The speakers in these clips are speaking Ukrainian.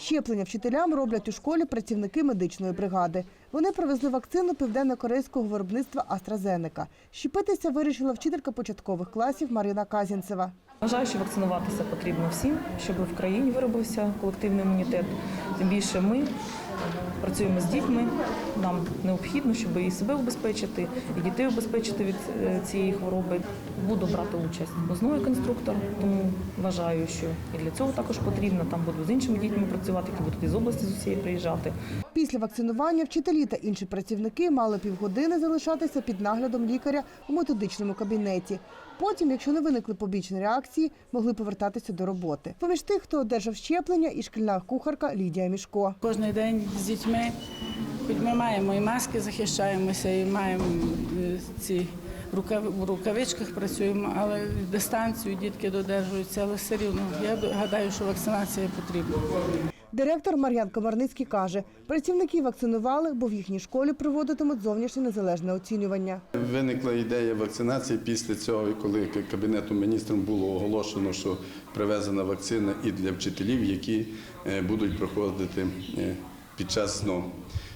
Щеплення вчителям роблять у школі працівники медичної бригади. Вони привезли вакцину південно-корейського виробництва Астразенека. Щепитися вирішила вчителька початкових класів Марина Казінцева. Вважаю, що вакцинуватися потрібно всім, щоб в країні виробився колективний імунітет. Тим більше ми працюємо з дітьми. Нам необхідно, щоб і себе убезпечити, і дітей убезпечити від е, цієї хвороби. Буду брати участь. Знову конструктор, тому вважаю, що і для цього також потрібно. Там буду з іншими дітьми працювати, які будуть із області з усієї приїжджати. Після вакцинування вчителі та інші працівники мали півгодини залишатися під наглядом лікаря у методичному кабінеті. Потім, якщо не виникли побічні реакції, могли повертатися до роботи. Поміж тих, хто одержав щеплення, і шкільна кухарка Лідія Мішко. Кожен день з дітьми, хоч ми маємо і маски захищаємося, і маємо е, ці в рукавичках працюємо, але дистанцію дітки додержуються, але все рівно я гадаю, що вакцинація потрібна. Директор Мар'ян Комарницький каже, працівників вакцинували, бо в їхній школі проводитимуть зовнішнє незалежне оцінювання. Виникла ідея вакцинації після цього, коли Кабінетом міністрів було оголошено, що привезена вакцина і для вчителів, які е, будуть проходити е, під час сну.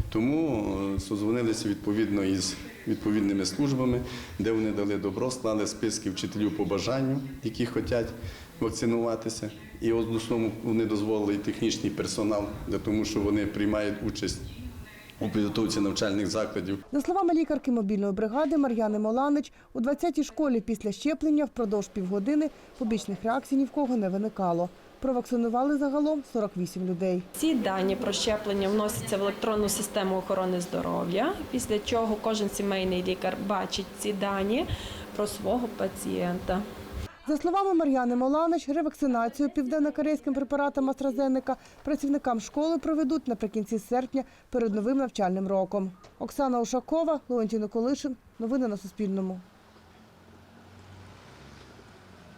Тому е, созвонилися відповідно із відповідними службами, де вони дали добро, склали списки вчителів по бажанню, які хочуть вакцинуватися. І в основному вони дозволили і технічний персонал, тому що вони приймають участь у підготовці навчальних закладів. За словами лікарки мобільної бригади Мар'яни Моланич, у 20-й школі після щеплення впродовж півгодини побічних реакцій ні в кого не виникало. Провакцинували загалом 48 людей. Ці дані про щеплення вносяться в електронну систему охорони здоров'я, після чого кожен сімейний лікар бачить ці дані про свого пацієнта. За словами Мар'яни Моланич, ревакцинацію південно-корейським препаратом AstraZeneca працівникам школи проведуть наприкінці серпня перед новим навчальним роком. Оксана Ушакова, Леонтій Николишин. Новини на Суспільному.